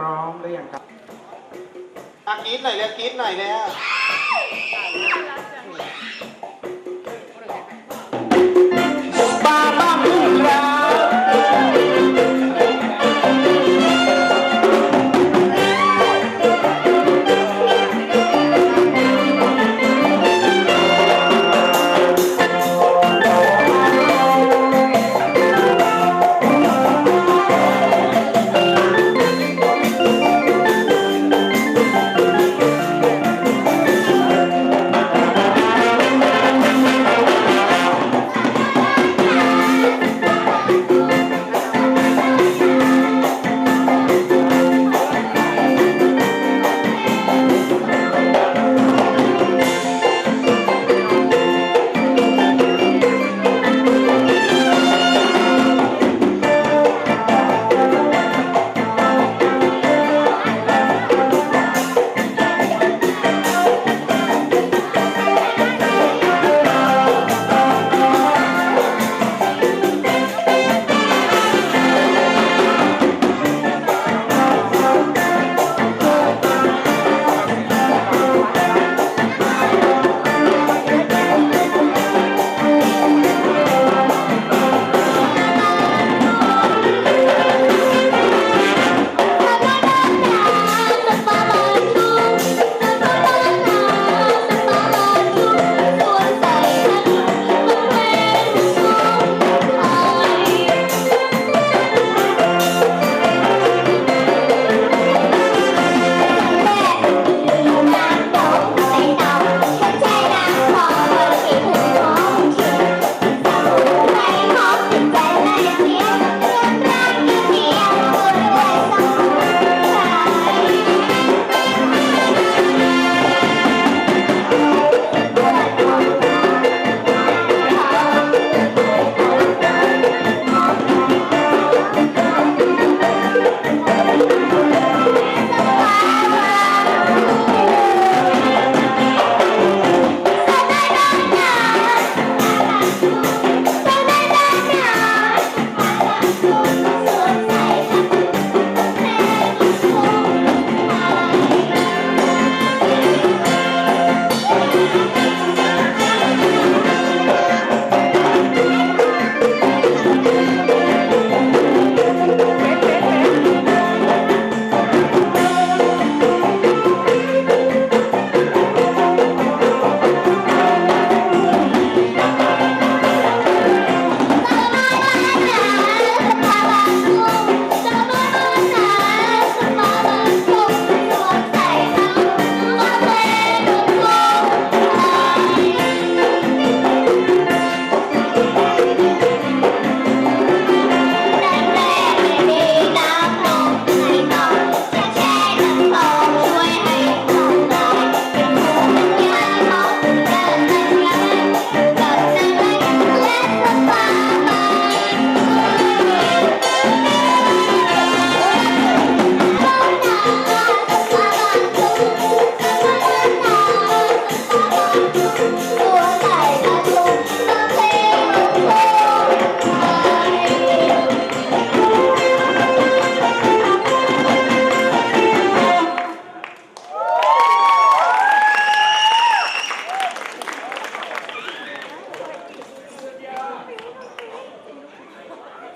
ร้อมหรือยังครับอะกนิดหน่อยเลยกรีดหน่อยเลย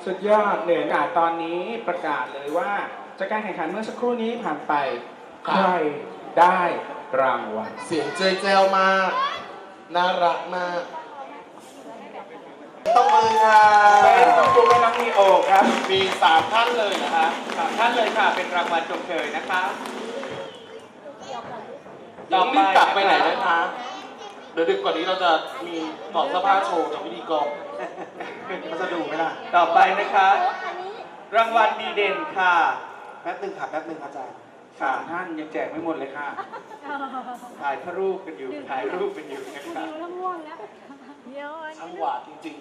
สุดยอดเหนืออากาศตอนนี้ประกาศเลยว่าจากการแข่งขันเมื่อสักครู่นี้ผ่านไป ใครได้รางวัลเสียงเจยแจวมาก น่ารักมากต้องมือค่ะเป็นขอบคุณน้องมีโอครับ มีสามท่านเลยนะคะสามท่านเลยค่ะ เป็นรางวัลชมเชยนะคะต้องรีบกลับไปไหนนะคะ เดี๋ยวดึกกว่านี้เราจะมีถอดเสื้อผ้าโชว์จากพิธีกร เขาจะดูไหมล่ะต่อไปนะคะ รางวัลดีเด่นค่ะ แป๊บหนึ่งค่ะแป๊บหนึ่งอาจารย์สามท่านยังแจกไม่หมดเลยค่ะ ถ่ายพระรูปกันอยู่ ถ่ายรูปกันอยู่นะคะนิ้วแล้วง่วงแล้วเดี๋ยวอันช่างนี้หวานจริง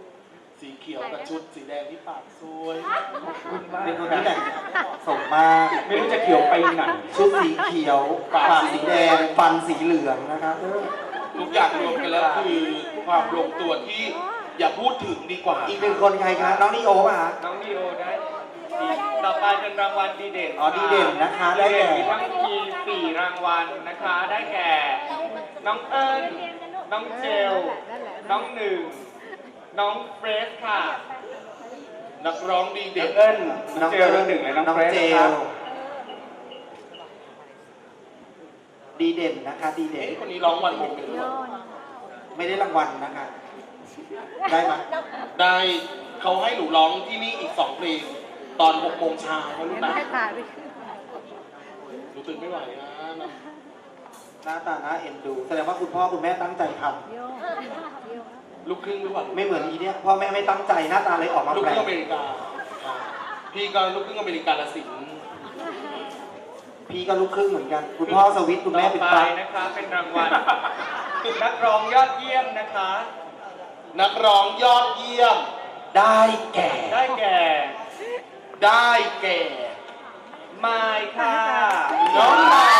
ๆ สีเขียวกับชุดสีแดงที่ปากสวยขอบคุณมากเป็นคนคที่แต่รังบหน้าเหมาะสมมากไม่รู้จะเขียวไปไหนชุดสีเขียวปากสีแดงฟันสีเหลืองนะครับทุกอย่างรวมกันแล้วคือความลงตัวที่ อย่าพูดถึงดีกว่า อีกหนึ่งคนใครครับน้องนิโอป่ะฮะน้องดีโอได้ดีต่อไปเป็นรางวัลดีเด่นอ๋อดีเด่นนะคะได้แก่มีทั้งทีมสี่รางวัลนะคะ ได้แก่ น้องเอิญน้องเจล น้องหนึ่ง น้องเฟรสค่ะ นักร้องดีเด็เด่กนเอิญน้องเจลน้องหนึ่งและน้องเฟรชเจครัลบดีเด่นนะคะ ดีเด่เอ๊ะนคนนี้ร้องวันมงเป็นหรือเปล่าไม่ได้รางวัลนะคะ ได้ไหมได้เขาให้หนูร้องที่นี่อีกสองเพลงตอนหกโมงเช้านะลูกนะให้ขาดไปขึ้นหนูตื่นไม่ไหวนะหน้าตาน่าเอ็นดู แสดงว่าคุณพ่อคุณแม่ตั้งใจทโยกโยกลูกครึ่งหรือเปล่าำไม่เหมือนอีเนี่ยพ่อแม่ไม่ตั้งใจหน้าตาเลยออกมาลูกแปคลรึ่งกอเมริกาครับพี่ก็ลูกครึ่งอเมริกาละสินพี่ก็ลูกครึ่งเหมือนกัน คุณพ่อสวิตคุณแม่เป็นต่อปไปลั๊กนะคะเป็นรางวัลนักร้องยอดเยี่ยมนะคะ นักร้องยอดเยี่ยม ได้แก่ ได้แก่ ได้แก่ไมค์ค่ะ น้องนาย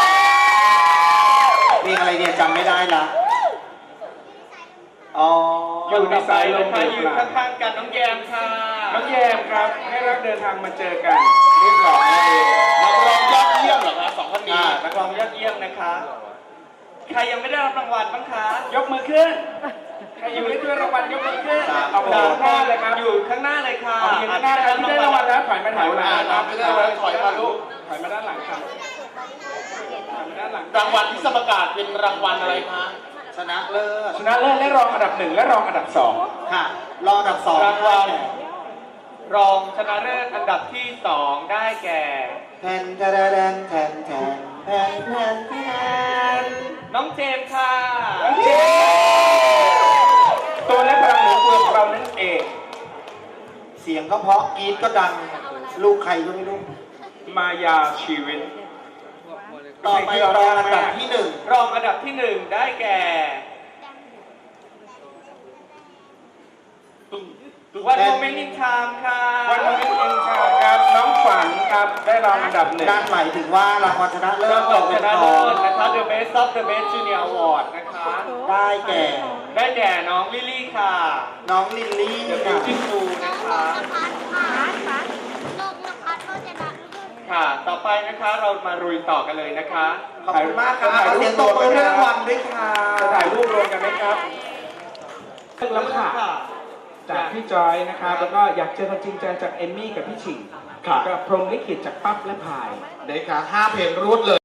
เพลงอะไรเนี่ยจำไม่ได้ละอ๋ออยู่ในสายลมนะคะหอรืยู่อเปล่าข้างๆกันน้องแยมค่ะ น้องแยมครับ ให้รักเดินทางมาเจอกันเรียบร้อยนั่นเองนักร้องยอดเยี่ยมเหรอคะสองคนนี้อ่านักร้องยอดเยี่ยมนะคะ ใครยังไม่ได้รับรางวัลบ้างคะ ยกมือขึ้น ใครอยู่ในตัวรางวัลยกมือขึ้นเอาด้านหน้าเลยครับอยู่ข้างหน้าเลยค่ะอยู่ข้างหน้าที่ได้รางวัล้วถอยมาถวหลังครับไมด้ราวัลถอยมาลูกถอยมาด้านหลังครับถอยมาด้หลังรางวัลที่สมการเป็นรางวัลอะไรคะชนะเลิศชนะเลิศและรองอันดับหนึ่งและรองอันดับสองค่ะ รองอันดับสองรางวัลรองชนะเลิศอันดับที่สองได้แก่แทนแทนแทนแทนแทนแทนน้องเจมส์ค่ะ สียงก็เพราะกรีดก็ดัง ลูกใครก็ไม่รู้ มายาชีวิตต่อไปรองอันดับที่หนึ่งรองอันดับที่หนึ่งได้แก่วันโมเมนต์อินไทม์ค่ะวันนี้เองครับครับน้องฝันครับได้รองอันดับหนึ่งนั่นหมายถึงว่ารางวัลชนะเลิราศงวัลชเป็นนะขอเลิงศนะคะ The Best of the Best Junior Award นะคะ ได้แก่ ได้แก่น้องลิลลี่ค่ะ น้องลิลลี่ The ค่ะ Beautiful นะคะ ค่ะ ต่อไปนะคะเรามารุยต่อกันเลยนะคะขอบคุณมากครับขอเสียงตบมือให้รางวัลด้วยค่ะจะถ่ายรูปรวมกันไหมครับเลิกแล้วค่ะ จากพี่จอยนะครับ แล้วก็อยากเจอกันจริงจังจากเอมมี่กับพี่ฉิงกับพรหมลิขิตจากปั๊บและพายได้ค่ะห้าเพลงรวดเลย